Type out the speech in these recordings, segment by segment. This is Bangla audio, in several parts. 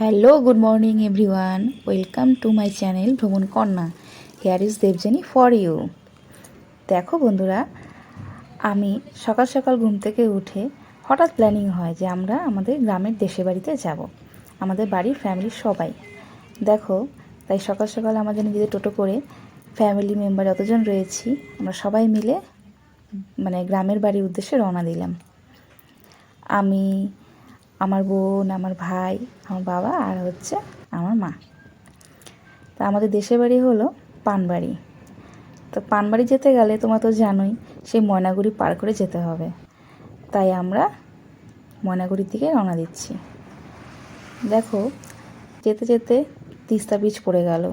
Hello good morning everyone welcome to my channel ভ্রমণ কন্যা here is Debjani for you দেখো বন্ধুরা, আমি সকাল সকাল ঘুম থেকে উঠে হঠাৎ প্ল্যানিং হয় যে আমরা আমাদের গ্রামের দেশে বাড়িতে যাব। আমাদের বাড়ির ফ্যামিলির সবাই। দেখো, তাই সকাল সকাল আমাদের নিজেদের টোটো করে ফ্যামিলি মেম্বার যতজন রয়েছি, আমরা সবাই মিলে মানে গ্রামের বাড়ির উদ্দেশ্যে রওনা দিলাম। আমি আমার বোন, আমার ভাই, আমার বাবা আর হচ্ছে আমার মা। তা আমাদের দেশের বাড়ি হলো পানবাড়ি। তো পানবাড়ি যেতে গেলে তোমরা তো জানোই, সেই ময়নাগুড়ি পার করে যেতে হবে। তাই আমরা ময়নাগুড়ির দিকে রওনা দিচ্ছি। দেখো, যেতে যেতে তিস্তা বীজ পড়ে গেল।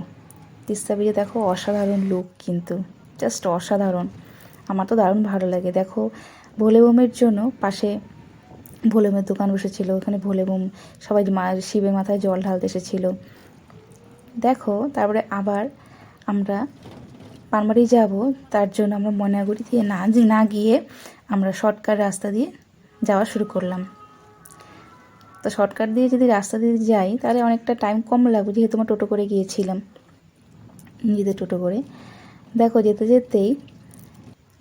তিস্তা বীজে দেখো অসাধারণ লুক কিন্তু জাস্ট অসাধারণ। আমার তো দারুণ ভালো লাগে। দেখো ভোলে বোমের জন্য পাশে ভোলেমের দোকান বসেছিল, ওখানে ভোলে বোম, সবাই মা, শিবের মাথায় জল ঢালতে এসেছিল। দেখো, তারপরে আবার আমরা পানবাড়ি যাব, তার জন্য আমরা ময়নাগুড়ি দিয়ে না না গিয়ে আমরা শর্টকাট রাস্তা দিয়ে যাওয়া শুরু করলাম। তো শর্টকাট দিয়ে যদি রাস্তা দিয়ে যাই, তাহলে অনেকটা টাইম কম লাগবে, যেহেতু আমরা টোটো করে গিয়েছিলাম, নিজেদের টোটো করে। দেখো, যেতে যেতেই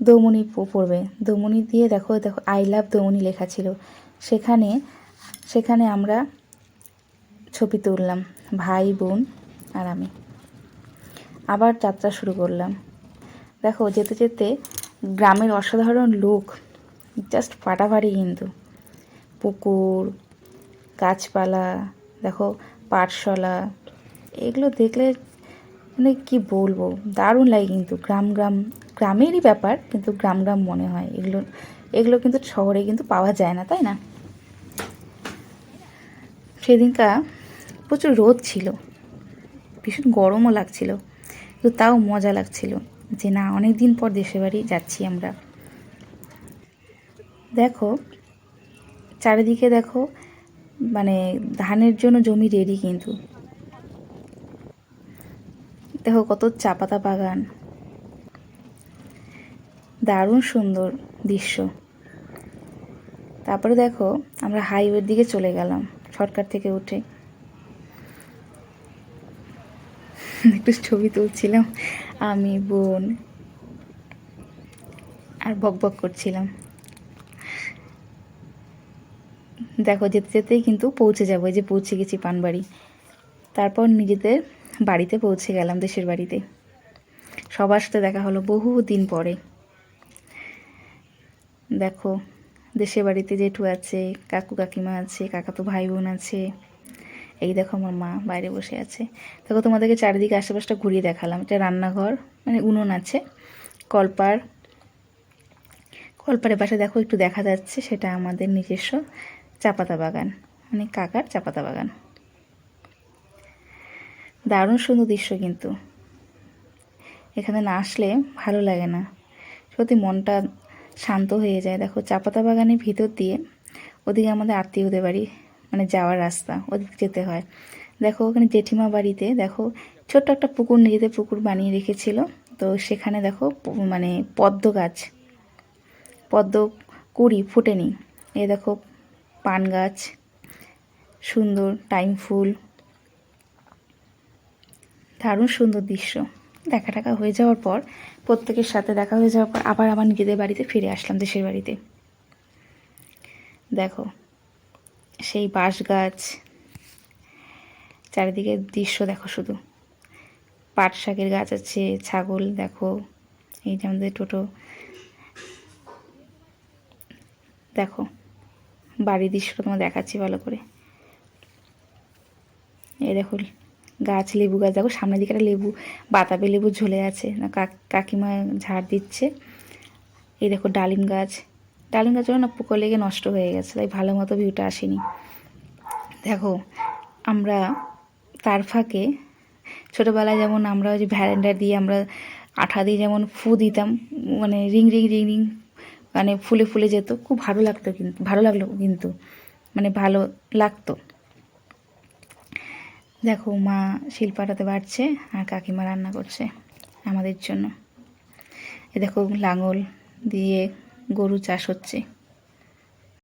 দৌমনি পড়বে। দৌমনি দিয়ে দেখো দেখো আই লাভ দৌমনি লেখা ছিল। সেখানে সেখানে আমরা ছবি তুললাম, ভাই, বোন আর আমি। আবার যাত্রা শুরু করলাম। দেখো, যেতে যেতে গ্রামের অসাধারণ লোক জাস্ট ফাটাফাটি কিন্তু। পুকুর, গাছপালা, দেখো, পাঠশালা, এগুলো দেখলে মানে কি বলব, দারুণ লাগে কিন্তু। গ্রাম গ্রাম, গ্রামেরই ব্যাপার, কিন্তু গ্রাম গ্রাম মনে হয়। এগুলো এগুলো কিন্তু শহরে কিন্তু পাওয়া যায় না, তাই না? সেদিনকা প্রচুর রোদ ছিল। ভীষণ গরমও লাগছিল। কিন্তু তাও মজা লাগছিল যে না অনেক দিন পর দেশের বাড়ি যাচ্ছি আমরা। দেখো, চারিদিকে দেখো মানে ধানের জন্য জমি রেডি কিন্তু। দেখো কত চা পাতা বাগান। দারুণ সুন্দর দৃশ্য। তারপরে দেখো, আমরা হাইওয়ের দিকে চলে গেলাম শর্টকাট থেকে উঠে। একটু ছবি তুলছিলাম, আমি, বোন, আর বক বক করছিলাম। দেখো, যেতে যেতেই কিন্তু পৌঁছে যাব যে পৌঁছে গেছি পানবাড়ি। তারপর নিজেদের বাড়িতে পৌঁছে গেলাম, দেশের বাড়িতে। সবার সাথে দেখা হলো বহু দিন পরে। দেখো দেশের বাড়িতে জেঠু আছে, কাকু কাকিমা আছে, কাকাতো ভাই বোন আছে। এই দেখো আমার মা বাইরে বসে আছে। দেখো তোমাদেরকে চারিদিকে আশেপাশটা ঘুরিয়ে দেখালাম। এটা রান্নাঘর মানে উনুন আছে, কলপার। কলপারের পাশে দেখো একটু দেখা যাচ্ছে, সেটা আমাদের নিজস্ব চাপাতা বাগান মানে কাকার চাপাতা বাগান। দারুণ সুন্দর দৃশ্য কিন্তু। এখানে না আসলে ভালো লাগে না। সত্যি মনটা শান্ত হয়ে যায়। দেখো, চাপাতা বাগানের ভিতর দিয়ে ওদিকে আমাদের আত্মীয়দের বাড়ি মানে যাওয়ার রাস্তা, ওদিকে যেতে হয়। দেখো, ওখানে জেঠিমা বাড়িতে, দেখো, ছোট্ট একটা পুকুর, নিজেদের পুকুর বানিয়ে রেখেছিল। তো সেখানে দেখো মানে পদ্ম গাছ, পদ্ম কুড়ি ফোটেনি। এ দেখো, পান গাছ, সুন্দর, টাইম ফুল, দারুণ সুন্দর দৃশ্য। দেখা টাকা হয়ে যাওয়ার পর, প্রত্যেকের সাথে দেখা হয়ে যাওয়ার পর আবার আমার নিজেদের বাড়িতে ফিরে আসলাম দেশের বাড়িতে। দেখো, সেই বাঁশ গাছ চারিদিকে দৃশ্য দেখো শুধু। পাট শাকের গাছ আছে, ছাগল দেখো, এই যে আমাদের টোটো। দেখো, বাড়ির দৃশ্যটা তোমার দেখাচ্ছি ভালো করে। এই দেখো গাছ, লেবু গাছ, দেখো সামনের দিকে একটা লেবু, বাতাবি লেবু ঝুলে আছে। না কাক- কাকিমা ঝাড় দিচ্ছে। এই দেখো ডালিম গাছ। ডালিম গাছগুলো না পোকা লেগে নষ্ট হয়ে গেছে, তাই ভালো মতো ভিউটা আসেনি। দেখো, আমরা তার ফাঁকে ছোটোবেলায় যেমন আমরা ওই যে দিয়ে আমরা আঠা দিয়ে যেমন ফু দিতাম মানে রিং রিং রিং রিং মানে ফুলে ফুলে যেত, খুব ভালো লাগতো কিন্তু ভালো লাগল কিন্তু মানে ভালো লাগতো। দেখো, মা শিলপাটাতে বাড়ছে আর কাকিমা রান্না করছে আমাদের জন্য। এ দেখো, লাঙল দিয়ে গরু চাষ হচ্ছে।